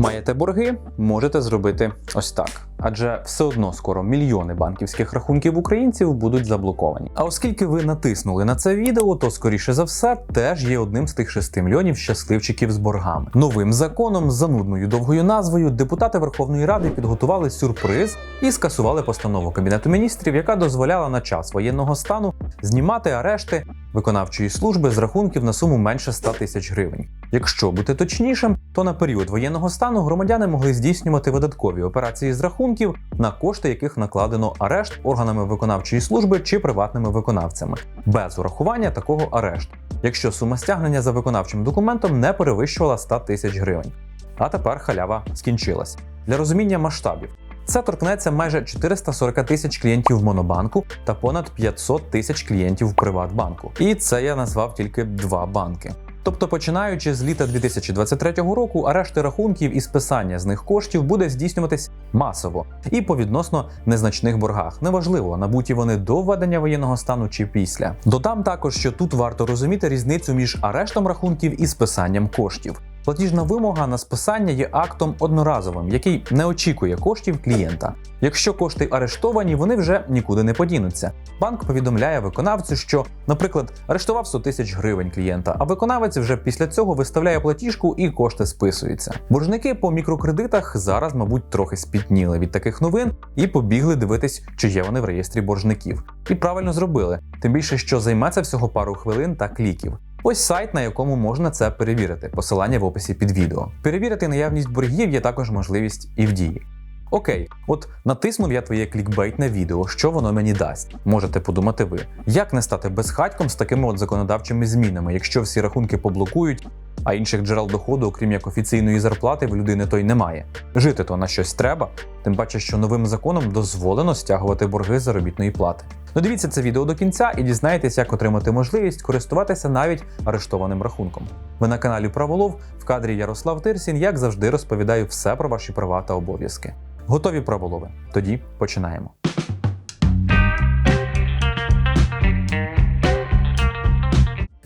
Маєте борги, можете зробити ось так. Адже все одно скоро мільйони банківських рахунків українців будуть заблоковані. А оскільки ви натиснули на це відео, то скоріше за все теж є одним з тих 6 мільйонів щасливчиків з боргами. Новим законом з занудною довгою назвою депутати Верховної Ради підготували сюрприз і скасували постанову Кабінету міністрів, яка дозволяла на час воєнного стану знімати арешти виконавчої служби з рахунків на суму менше 100 тисяч гривень. Якщо бути точнішим, то на період воєнного стану громадяни могли здійснювати видаткові операції з рахунків, на кошти яких накладено арешт органами виконавчої служби чи приватними виконавцями, без урахування такого арешту, якщо сума стягнення за виконавчим документом не перевищувала 100 тисяч гривень. А тепер халява скінчилась. Для розуміння масштабів. Це торкнеться майже 440 тисяч клієнтів Монобанку та понад 500 тисяч клієнтів Приватбанку. І це я назвав тільки два банки. Тобто, починаючи з літа 2023 року, арешти рахунків і списання з них коштів буде здійснюватись масово і по відносно незначних боргах. Неважливо, набуті вони до введення воєнного стану чи після. Додам також, що тут варто розуміти різницю між арештом рахунків і списанням коштів. Платіжна вимога на списання є актом одноразовим, який не очікує коштів клієнта. Якщо кошти арештовані, вони вже нікуди не подінуться. Банк повідомляє виконавцю, що, наприклад, арештував 100 тисяч гривень клієнта, а виконавець вже після цього виставляє платіжку і кошти списуються. Боржники по мікрокредитах зараз, мабуть, трохи спітніли від таких новин і побігли дивитись, чи є вони в реєстрі боржників. І правильно зробили, тим більше, що займе це всього пару хвилин та кліків. Ось сайт, на якому можна це перевірити. Посилання в описі під відео. Перевірити наявність боргів є також можливість і в дії. Окей, от натиснув я твоє клікбейтне відео, що воно мені дасть. Можете подумати ви, як не стати безхатьком з такими от законодавчими змінами, якщо всі рахунки поблокують, а інших джерел доходу, окрім як офіційної зарплати, в людини то й немає. Жити то на щось треба, тим паче, що новим законом дозволено стягувати борги заробітної плати. Додивіться це відео до кінця і дізнаєтесь, як отримати можливість користуватися навіть арештованим рахунком. Ви на каналі Праволов в кадрі Ярослав Тирсін, як завжди, розповідаю все про ваші права та обов'язки. Готові праволови? Тоді починаємо.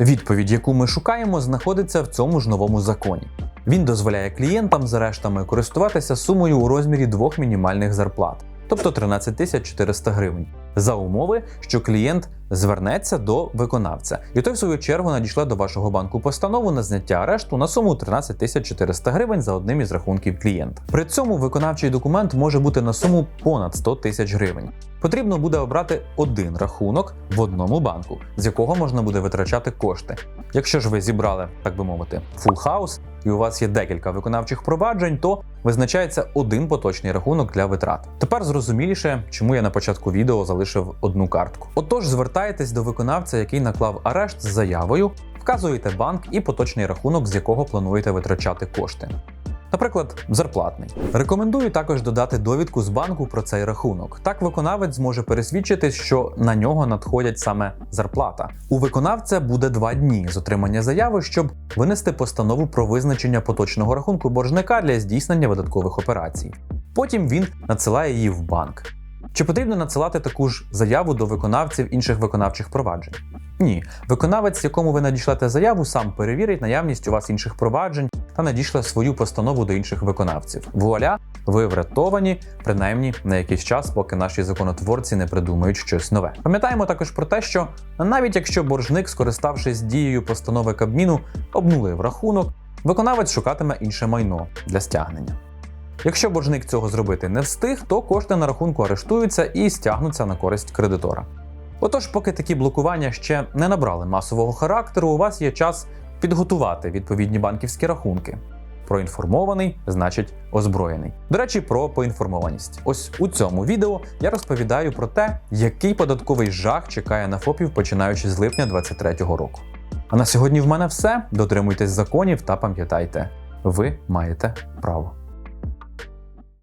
Відповідь, яку ми шукаємо, знаходиться в цьому ж новому законі. Він дозволяє клієнтам за рештами користуватися сумою у розмірі двох мінімальних зарплат, тобто 13 тисяч 400 гривень, за умови, що клієнт звернеться до виконавця, і той, в свою чергу, надійшле до вашого банку постанову на зняття арешту на суму 13 тисяч 400 гривень за одним із рахунків клієнта. При цьому виконавчий документ може бути на суму понад 100 тисяч гривень. Потрібно буде обрати один рахунок в одному банку, з якого можна буде витрачати кошти. Якщо ж ви зібрали, так би мовити, house, і у вас є декілька виконавчих проваджень, то визначається один поточний рахунок для витрат. Тепер зрозуміліше, чому я на початку відео залишив одну картку. Отож, звертаєтесь до виконавця, який наклав арешт з заявою, вказуєте банк і поточний рахунок, з якого плануєте витрачати кошти. Наприклад, зарплатний. Рекомендую також додати довідку з банку про цей рахунок. Так виконавець зможе пересвідчитись, що на нього надходять саме зарплата. У виконавця буде два дні з отримання заяви, щоб винести постанову про визначення поточного рахунку боржника для здійснення видаткових операцій. Потім він надсилає її в банк. Чи потрібно надсилати таку ж заяву до виконавців інших виконавчих проваджень? Ні, виконавець, якому ви надішлете заяву, сам перевірить наявність у вас інших проваджень та надішле свою постанову до інших виконавців. Вуаля, ви врятовані, принаймні на якийсь час, поки наші законотворці не придумають щось нове. Пам'ятаємо також про те, що навіть якщо боржник, скориставшись дією постанови Кабміну, обнулив рахунок, виконавець шукатиме інше майно для стягнення. Якщо боржник цього зробити не встиг, то кошти на рахунку арештуються і стягнуться на користь кредитора. Отож, поки такі блокування ще не набрали масового характеру, у вас є час підготувати відповідні банківські рахунки. Проінформований значить озброєний. До речі, про поінформованість. Ось у цьому відео я розповідаю про те, який податковий жах чекає на ФОПів починаючи з липня 2023 року. А на сьогодні в мене все. Дотримуйтесь законів та пам'ятайте, ви маєте право.